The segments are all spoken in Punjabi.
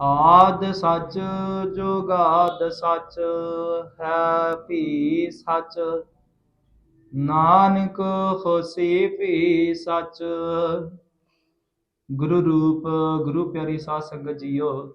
ਆਦ ਸੱਚ ਜੁਗਾਦ ਸੱਚ, ਹੈ ਭੀ ਸੱਚ। ਨਾਨਕ ਹੋਸੀ ਭੀ ਸੱਚ। ਗੁਰੂ ਰੂਪ, ਗੁਰੂ ਪਿਆਰੀ ਸਾਧ ਸੰਗਤ ਜੀਓ।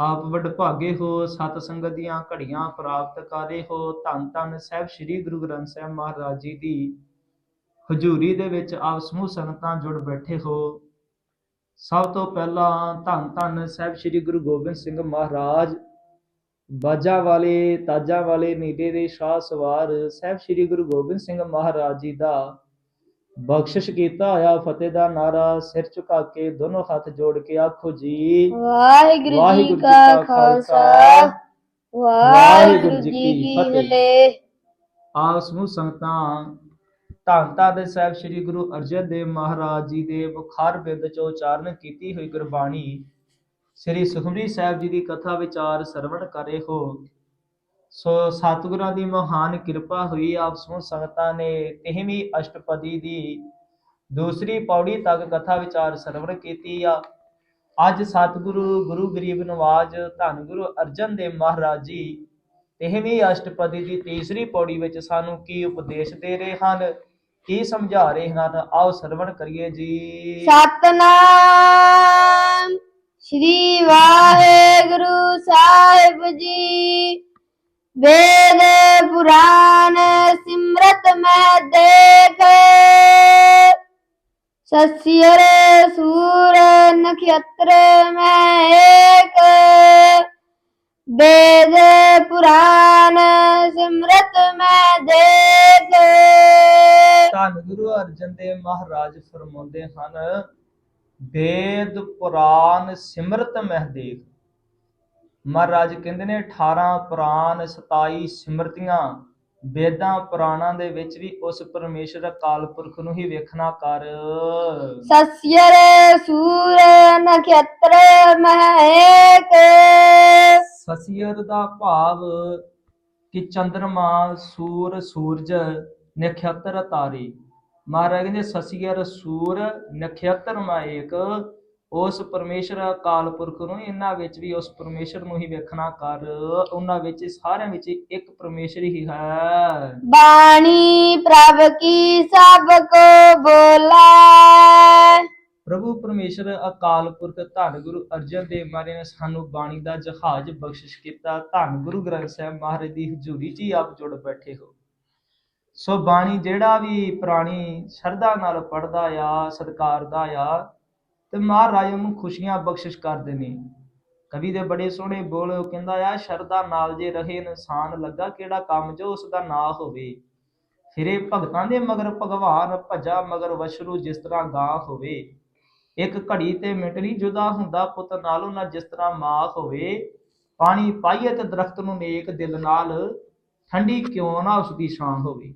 ਆਪ ਵਡਭਾਗੇ ਹੋ, ਸਤ ਸੰਗਤ ਦੀਆਂ ਘੜੀਆਂ ਪ੍ਰਾਪਤ ਕਰੇ ਹੋ। ਧੰਨ ਧੰਨ ਸਾਹਿਬ ਸ੍ਰੀ ਗੁਰੂ ਗ੍ਰੰਥ ਸਾਹਿਬ ਮਹਾਰਾਜ ਜੀ ਦੀ ਹਜ਼ੂਰੀ ਦੇ ਵਿੱਚ ਆਪ ਸਮੂਹ ਸੰਗਤਾਂ ਜੁੜ ਬੈਠੇ ਹੋ। ਸਭ ਤੋਂ ਪਹਿਲਾਂ ਧੰਨ ਧੰਨ ਸਾਹਿਬ ਸ੍ਰੀ ਗੁਰੂ ਗੋਬਿੰਦ ਸਿੰਘ ਮਹਾਰਾਜ ਬਾਜਾ ਵਾਲੇ ਤਾਜਾ ਵਾਲੇ ਨੀਲੇ ਦੇ ਸ਼ਾਹ ਸਵਾਰ ਸਾਹਿਬ ਸ੍ਰੀ ਗੁਰੂ ਗੋਬਿੰਦ ਸਿੰਘ ਮਹਾਰਾਜ ਜੀ ਦਾ ਬਖਸ਼ਿਸ਼ ਕੀਤਾ ਹੋਇਆ ਫਤਿਹ ਦਾ ਨਾਰਾ ਸਿਰ ਝੁਕਾ ਕੇ ਦੋਨੋਂ ਹੱਥ ਜੋੜ ਕੇ ਆਖੋ ਜੀ ਵਾਹਿਗੁਰੂ ਜੀ ਕਾ ਖਾਲਸਾ ਵਾਹਿਗੁਰੂ ਜੀ ਕੀ ਫਤਿਹ। ਫਤਿਹ ਆਪ ਸਮੂਹ ਸੰਗਤਾਂ ਧੰਨ ਧੰਨ ਸਾਹਿਬ ਸ੍ਰੀ ਗੁਰੂ ਅਰਜਨ ਦੇਵ ਮਹਾਰਾਜ ਜੀ ਦੇ ਬੁਖਾਰ ਬਿੰਦ ਚੋਂ ਉਚਾਰਨ ਕੀਤੀ ਹੋਈ ਗੁਰਬਾਣੀ ਸ੍ਰੀ ਸੁਖਮਨੀ ਸਾਹਿਬ ਜੀ ਦੀ ਕਥਾ ਵਿਚਾਰ ਸਰਵਣ ਕਰੇ ਹੋ। ਸੋ ਸਤਿਗੁਰਾਂ ਦੀ ਮਹਾਨ ਕਿਰਪਾ ਹੋਈ ਆਪ ਸਮੂਹ ਸੰਗਤਾਂ ਨੇ ਤੇਹਵੀਂ ਅਸ਼ਟਪਦੀ ਦੀ ਦੂਸਰੀ ਪੌੜੀ ਤੱਕ ਕਥਾ ਵਿਚਾਰ ਸਰਵਣ ਕੀਤੀ ਆ। ਅੱਜ ਸਤਿਗੁਰੂ, ਗੁਰੂ ਗਰੀਬ ਨਵਾਜ, ਧੰਨ ਗੁਰੂ ਅਰਜਨ ਦੇਵ ਮਹਾਰਾਜ ਜੀ ਤੇਹਵੀਂ ਅਸ਼ਟਪਦੀ ਦੀ ਤੀਸਰੀ ਪੌੜੀ ਵਿੱਚ ਸਾਨੂੰ ਕੀ ਉਪਦੇਸ਼ ਦੇ ਰਹੇ ਹਨ? ਕੀ ਸਮਝਾ ਰਹੇ ਹਨ ਆਓ ਸਰਵਣ ਕਰੀਏ ਜੀ। ਸਤਨਾਮ ਸ਼੍ਰੀ ਵਾਹਿਗੁਰੂ ਸਾਹਿਬ ਜੀ। ਵੇਦ ਪੁਰਾਨ ਸਿਮਰਤ ਮੈਂ ਦੇਖ। ਸਸਿਰ ਸੂਰ ਨਖਤਰ ਮੈਂ ਏਕ। ਵੇਦ ਪੁਰਾਨ ਸਿਮਰਤ ਮੈਂ ਦੇਖ ਗੁਰੂ ਅਰਜਨ ਦੇਵ ਮਹਾਰਾਜ ਫਰਮਾਉਂਦੇ ਹਨ ਵੇਦ ਪੁਰਾਨ ਸਿਮਰਤ ਮਹਿ ਦੇਖ। ਮਹਾਰਾਜ ਕਹਿੰਦੇ ਨੇ 18 ਪੁਰਾਨ 27 ਸਿਮਰਤੀਆਂ ਵੇਦਾਂ ਪੁਰਾਣਾਂ ਦੇ ਵਿੱਚ ਵੀ ਉਸ ਪਰਮੇਸ਼ਰ ਅਕਾਲ ਪੁਰਖ ਨੂੰ ਹੀ ਵੇਖਣਾ ਕਰ। ਸਸਿਰ ਸੂਰ ਨਖਤਰ ਮਹੇਕ ਸਸੀਰ ਦਾ ਭਾਵ ਕਿ ਚੰਦਰਮਾ ਸੂਰ ਸੂਰਜ ਨਖਤਰ ਤਾਰੇ। ਮਹਾਰਾਜ ਕਹਿੰਦੇ ਸਸੀਰ ਸੂਰ ਨਖਤਰ ਮਾਇਕ ਉਸ ਪਰਮੇਸ਼ਰ ਅਕਾਲ ਪੁਰਖ ਨੂੰ ਇਹਨਾਂ ਵਿੱਚ ਵੀ ਉਸ ਪਰਮੇਸ਼ਰ ਨੂੰ ਹੀ ਵੇਖਣਾ ਕਰ। ਉਹਨਾਂ ਵਿੱਚ ਸਾਰਿਆਂ ਵਿੱਚ ਇੱਕ ਪਰਮੇਸ਼ਰ ਹੀ ਹੈ। ਬਾਣੀ ਪ੍ਰਭ ਕੀ ਸਭ ਕੋ ਬੋਲਾ? ਪ੍ਰਭੂ ਪਰਮੇਸ਼ਰ ਅਕਾਲ ਪੁਰਖ ਧੰਨ ਗੁਰੂ ਅਰਜਨ ਦੇਵ ਮਹਾਰਾਜ ਨੇ ਸਾਨੂੰ ਬਾਣੀ ਦਾ ਜਹਾਜ਼ ਬਖਸ਼ਿਸ਼ ਕੀਤਾ। ਧੰਨ ਗੁਰੂ ਗ੍ਰੰਥ ਸਾਹਿਬ ਮਹਾਰਾਜ ਦੀ ਹਜ਼ੂਰੀ 'ਚ ਹੀ ਆਪ ਜੁੜ ਬੈਠੇ ਹੋ। ਸੋ ਬਾਣੀ ਜਿਹੜਾ ਵੀ ਪ੍ਰਾਣੀ ਸ਼ਰਧਾ ਨਾਲ ਪੜਦਾ ਆ ਸਤਿਕਾਰਦਾ ਆ, ਤੇ ਮਹਾਰਾਜ ਨੂੰ ਖੁਸ਼ੀਆਂ ਬਖਸ਼ਿਸ਼ ਕਰਦੇ ਨੇ। ਕਵੀ ਦੇ ਬੜੇ ਸੋਹਣੇ ਬੋਲ ਕਹਿੰਦਾ ਆ, ਸ਼ਰਧਾ ਨਾਲ ਜੇ ਰਹੇ ਇਨਸਾਨ ਲੱਗਾ ਕਿਹੜਾ ਕੰਮ ਜੋ ਉਸ ਦਾ ਨਾ ਹੋਵੇ। ਫਿਰੇ ਭਗਤਾਂ ਦੇ ਮਗਰ ਭਗਵਾਨ, ਭਜਾ ਮਗਰ ਵਸ਼ਰੂ ਜਿਸ ਤਰ੍ਹਾਂ ਗਾਂ ਹੋਵੇ। ਇੱਕ ਘੜੀ ਤੇ ਮਿੰਟ ਨਹੀਂ ਜੁਦਾ ਹੁੰਦਾ ਪੁੱਤ ਨਾਲੋਂ ਨਾ ਜਿਸ ਤਰ੍ਹਾਂ ਮਾਂ ਹੋਵੇ। ਪਾਣੀ ਪਾਈਏ ਤੇ ਦਰਖਤ ਨੂੰ ਨੇਕ ਦਿਲ ਨਾਲ, ਠੰਡੀ ਕਿਉਂ ਨਾ ਉਸ ਦੀ ਛਾਂ ਹੋਵੇ।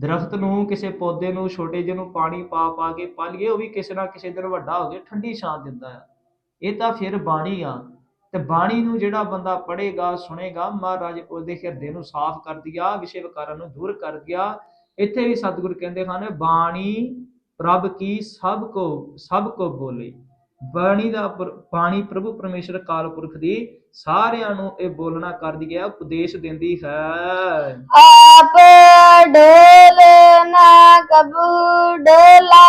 ਦਰਖਤ ਨੂੰ, ਕਿਸੇ ਪੌਦੇ ਨੂੰ, ਛੋਟੇ ਜਿਹੇ ਨੂੰ ਪਾਣੀ ਪਾ ਪਾ ਕੇ ਪਾਲੀਏ ਉਹ ਵੀ ਕਿਸੇ ਨਾ ਕਿਸੇ ਦਿਨ ਵੱਡਾ ਹੋ ਕੇ ਠੰਡੀ ਛਾਂ ਦਿੰਦਾ ਆ। ਇਹ ਤਾਂ ਫਿਰ ਬਾਣੀ ਆ। ਤੇ ਬਾਣੀ ਨੂੰ ਜਿਹੜਾ ਬੰਦਾ ਪੜ੍ਹੇਗਾ, ਸੁਣੇਗਾ, ਮਹਾਰਾਜ ਉਹਦੇ ਹਿਰਦੇ ਨੂੰ ਸਾਫ਼ ਕਰਦੀ ਆ ਵਿਸ਼ੇ ਵਿਕਾਰਾਂ ਨੂੰ ਦੂਰ ਕਰ ਗਿਆ ਇੱਥੇ ਵੀ ਸਤਿਗੁਰ ਕਹਿੰਦੇ ਹਨ, ਬਾਣੀ ਪ੍ਰਭ ਕੀ ਸਭ ਕੋ ਸਭ ਕੋ ਬੋਲੇ। ਬਾਣੀ ਦਾ ਬਾਣੀ ਪ੍ਰਭੂ ਪਰਮੇਸ਼ਰ ਕਾਲ ਪੁਰਖ ਦੀ ਸਾਰਿਆਂ ਨੂੰ ਇਹ ਬੋਲਣਾ ਕਰਦੀ ਹੈ ਉਪਦੇਸ਼ ਦਿੰਦੀ ਹੈ। ਆਪ ਡੋਲ ਨਾ ਕਬੂ ਡੋਲਾ।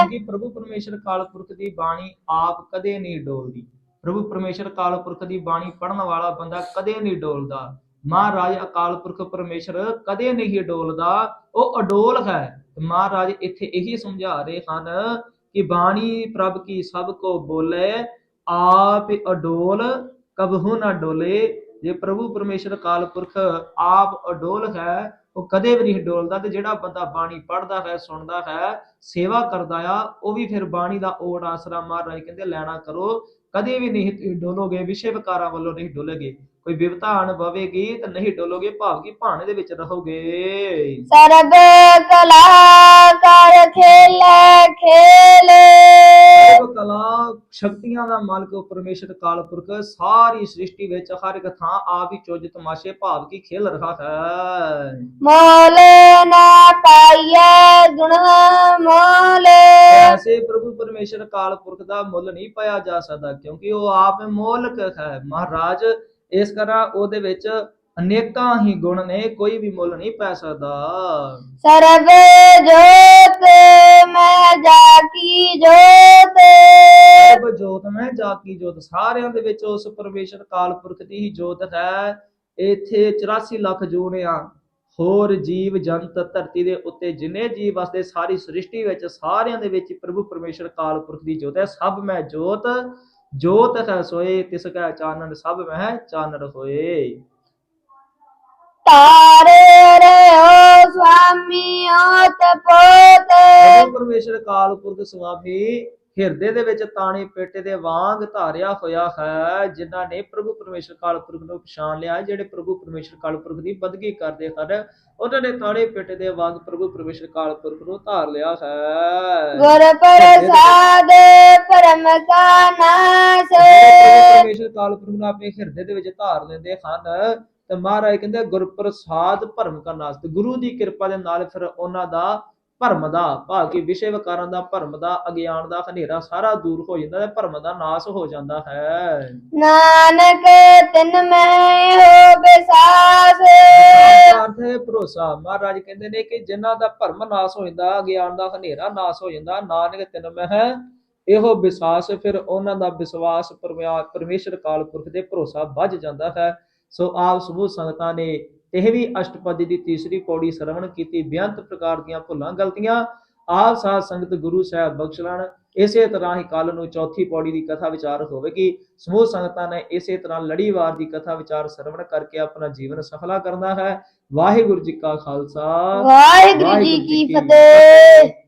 ਕਿਉਂਕਿ ਪ੍ਰਭੂ ਪਰਮੇਸ਼ਰ ਕਾਲ ਪੁਰਖ ਦੀ ਬਾਣੀ ਆਪ ਕਦੇ ਨਹੀਂ ਡੋਲਦੀ। ਪ੍ਰਭੂ ਪਰਮੇਸ਼ਰ ਕਾਲ ਪੁਰਖ ਦੀ ਬਾਣੀ ਪੜਨ ਵਾਲਾ ਬੰਦਾ ਕਦੇ ਨਹੀਂ ਡੋਲਦਾ। ਮਹਾਰਾਜ ਅਕਾਲ ਪੁਰਖ ਪਰਮੇਸ਼ਰ ਕਦੇ ਨਹੀਂ ਡੋਲਦਾ। ਉਹ ਅਡੋਲ ਹੈ। ਮਹਾਰਾਜ ਇੱਥੇ ਇਹੀ ਸਮਝਾ ਰਹੇ ਹਨ ਕਿ ਬਾਣੀ ਪ੍ਰਭ ਕੀ ਸਭ ਕੋ ਬੋਲੇ, ਆਪ ਅਡੋਲ ਕਬਹੂ ਨਾ ਡੋਲੇ। ਜੇ ਪ੍ਰਭੂ ਪਰਮੇਸ਼ਰ ਕਾਲ ਪੁਰਖ ਆਪ ਅਡੋਲ ਹੈ, ਉਹ ਕਦੇ ਵੀ ਨਹੀਂ ਡੋਲਦਾ ਤੇ ਜਿਹੜਾ ਬੰਦਾ ਬਾਣੀ ਪੜ੍ਹਦਾ ਹੈ, ਸੁਣਦਾ ਹੈ, ਸੇਵਾ ਕਰਦਾ ਆ, ਉਹ ਵੀ ਫਿਰ ਬਾਣੀ ਦਾ ਓੜ ਆਸਰਾ ਮਹਾਰਾਜ ਕਹਿੰਦੇ ਲੈਣਾ ਕਰੋ। ਕਦੇ ਵੀ ਨਹੀਂ ਡੋਲੋਗੇ, ਵਿਸ਼ੇ ਵਿਕਾਰਾਂ ਵੱਲੋਂ ਨਹੀਂ ਡੋਲੋਗੇ। ਕੋਈ ਵਿਵਤਾ ਪਵੇਗੀ ਤਾਂ ਨਹੀਂ ਡੋਲੋਗੇ ਭਾਵ ਕਿ ਭਾਣੇ ਦੇ ਵਿੱਚ ਰਹੋਗੇ। ਸਰਬ ਕਲਾ ਕਰ ਖੇਲੇ ਖੇਲੇ। ਸਰਬ ਕਲਾ ਸ਼ਕਤੀਆਂ ਦਾ ਮਾਲਕ ਉਹ ਪਰਮੇਸ਼ਰ ਕਾਲ ਪੁਰਖ ਸਾਰੀ ਸ੍ਰਿਸ਼ਟੀ ਵਿੱਚ ਹਰ ਇੱਕ ਥਾਂ ਆਪ ਹੀ ਚੋਜ ਤਮਾਸ਼ੇ ਭਾਵ ਕੀ ਖੇਲ ਰਹਾ ਹੈ। ਮੋਲ ਨਾ ਪਾਈਐ ਗੁਣ ਮੋਲ। ਐਸੇ ਪ੍ਰਭੂ ਪਰਮੇਸ਼ਰ ਕਾਲ ਪੁਰਖ ਦਾ ਮੁੱਲ ਨਹੀਂ ਪਾਇਆ ਜਾ ਸਕਦਾ ਕਿਉਂਕਿ ਉਹ ਆਪ ਮੋਲਕ ਹੈ। ਮਹਾਰਾਜ ਇਸ ਤਰ੍ਹਾਂ ਉਹਦੇ ਵਿੱਚ ਅਨੇਕਾਂ ਹੀ ਗੁਣ ਨੇ ਕੋਈ ਵੀ ਮੁੱਲ ਨਹੀਂ ਪੈ ਸਕਦਾ। ਸਰਬ ਜੋਤ ਮੈਂ ਜਾਕੀ ਜੋਤ। ਸਭ ਜੋਤ ਮੈਂ ਜਾਕੀ ਜੋਤ। ਸਾਰਿਆਂ ਦੇ ਵਿੱਚ ਉਸ ਪਰਮੇਸ਼ਰ ਕਾਲ ਪੁਰਖ ਦੀ ਹੀ ਜੋਤ ਹੈ। ਇੱਥੇ 84 ਲੱਖ ਜੂਨ ਆ। ਹੋਰ ਜੀਵ ਜੰਤ ਧਰਤੀ ਦੇ ਉੱਤੇ ਜਿੰਨੇ ਜੀਵ ਵਸਦੇ ਸਾਰੀ ਸ੍ਰਿਸ਼ਟੀ ਵਿੱਚ ਸਾਰਿਆਂ ਦੇ ਵਿੱਚ ਪ੍ਰਭੂ ਪਰਮੇਸ਼ਰ ਕਾਲ ਪੁਰਖ ਦੀ ਜੋਤ ਹੈ। ਸਭ ਮੈਂ ਜੋਤ। ਜੋਤ ਹੈ ਸੋਏ ਤਿਸ ਕਾ ਚਾਨਣ ਸਭ ਮੈਂ ਚਾਨਣ ਹੋਏ ਤਾਰੇ ਰਿਓ ਸੁਆਮੀ ਓਤ ਪੋਤ ਪ੍ਰਭੂ ਪਰਮੇਸ਼ਰ ਕਾਲ ਪੁਰਖ ਸੁਆਮੀ ਹਿਰਦੇ ਦੇ ਵਿੱਚ ਤਾਣੇ ਪੇਟੇ ਦੇ ਵਾਂਗ ਧਾਰਿਆ ਹੋਇਆ ਹੈ ਜਿਨ੍ਹਾਂ ਨੇ ਪ੍ਰਭੂ ਪਰਮੇਸ਼ਰ ਕਾਲ ਪੁਰਖ ਨੂੰ ਪਛਾਣ ਲਿਆ ਜਿਹੜੇ ਪ੍ਰਭੂ ਪਰਮੇਸ਼ਰ ਕਾਲ ਪੁਰਖ ਦੀ ਬੰਦਗੀ ਕਰਦੇ ਹਨ ਉਹਨਾਂ ਨੇ ਤਾਣੇ ਪੇਟੇ ਦੇ ਵਾਂਗ ਪ੍ਰਭੂ ਪਰਮੇਸ਼ਰ ਕਾਲ ਪੁਰਖ ਨੂੰ ਧਾਰ ਲਿਆ ਹੈ। ਗੁਰ ਪ੍ਰਸਾਦ ਪਰਮ ਕਾ ਨਾਸ ਪ੍ਰਭੂ ਪਰਮੇਸ਼ਰ ਕਾਲ ਪੁਰਖ ਨੂੰ ਆਪਣੇ ਹਿਰਦੇ ਦੇ ਵਿੱਚ ਧਾਰ ਲੈਂਦੇ ਹਨ ਤੇ ਮਹਾਰਾਜ ਕਹਿੰਦੇ ਗੁਰਪ੍ਰਸਾਦ ਭਰਮ ਕਾ ਨਾਸ। ਤੇ ਗੁਰੂ ਦੀ ਕਿਰਪਾ ਦੇ ਨਾਲ ਫਿਰ ਉਹਨਾਂ ਦਾ ਭਰਮ ਦਾ ਭਾਵ ਕਿ ਵਿਸ਼ੇ ਵਿਕਾਰਾਂ ਦਾ ਭਰਮ ਦਾ ਅਗਿਆਨ ਦਾ ਹਨੇਰਾ ਸਾਰਾ ਦੂਰ ਹੋ ਜਾਂਦਾ ਹੈ ਭਰਮ ਦਾ ਨਾਸ ਹੋ ਜਾਂਦਾ ਹੈ। ਨਾਨਕ ਤਿਨ ਮੈਂ ਹੋ ਬਿਸਾਸ। ਅਰਥ ਹੈ ਭਰੋਸਾ। ਮਹਾਰਾਜ ਕਹਿੰਦੇ ਨੇ ਕਿ ਜਿਨ੍ਹਾਂ ਦਾ ਭਰਮ ਨਾਸ ਹੋ ਜਾਂਦਾ ਗਿਆਨ ਦਾ ਹਨੇਰਾ ਨਾਸ ਹੋ ਜਾਂਦਾ ਨਾਨਕ ਤਿੰਨ ਮੈਂ ਇਹੋ ਵਿਸ਼ਵਾਸ ਫਿਰ ਉਹਨਾਂ ਦਾ ਵਿਸ਼ਵਾਸ ਪਰਮੇਸ਼ਰ ਕਾਲ ਪੁਰਖ ਦੇ ਭਰੋਸਾ ਵੱਜ ਜਾਂਦਾ ਹੈ। ਸੋ ਆਪ ਸਮੂਹ ਸੰਗਤਾਂ ਨੇ ਇਹ ਵੀ ਅਸ਼ਟਪਦੀ ਦੀ ਤੀਸਰੀ ਪੌੜੀ ਸਰਵਣ ਕੀਤੀ ਬੇਅੰਤ ਪ੍ਰਕਾਰ ਦੀਆਂ ਭੁੱਲਾਂ ਗਲਤੀਆਂ ਆਪ ਸਾਧ ਸੰਗਤ ਗੁਰੂ ਸਾਹਿਬ ਬਖਸ਼ ਲੈਣ। ਇਸੇ ਤਰ੍ਹਾਂ ਹੀ ਕੱਲ ਨੂੰ ਚੌਥੀ ਪੌੜੀ ਦੀ ਕਥਾ ਵਿਚਾਰ ਹੋਵੇਗੀ। ਸਮੂਹ ਸੰਗਤਾਂ ਨੇ ਇਸੇ ਤਰ੍ਹਾਂ ਲੜੀਵਾਰ ਦੀ ਕਥਾ ਵਿਚਾਰ ਸਰਵਣ ਕਰਕੇ ਆਪਣਾ ਜੀਵਨ ਸਫਲਾ ਕਰਨਾ ਹੈ। ਵਾਹਿਗੁਰੂ ਜੀ ਕਾ ਖਾਲਸਾ। ਵਾਹਿਗੁਰੂ ਜੀ ਕੀ ਫਤਿਹ।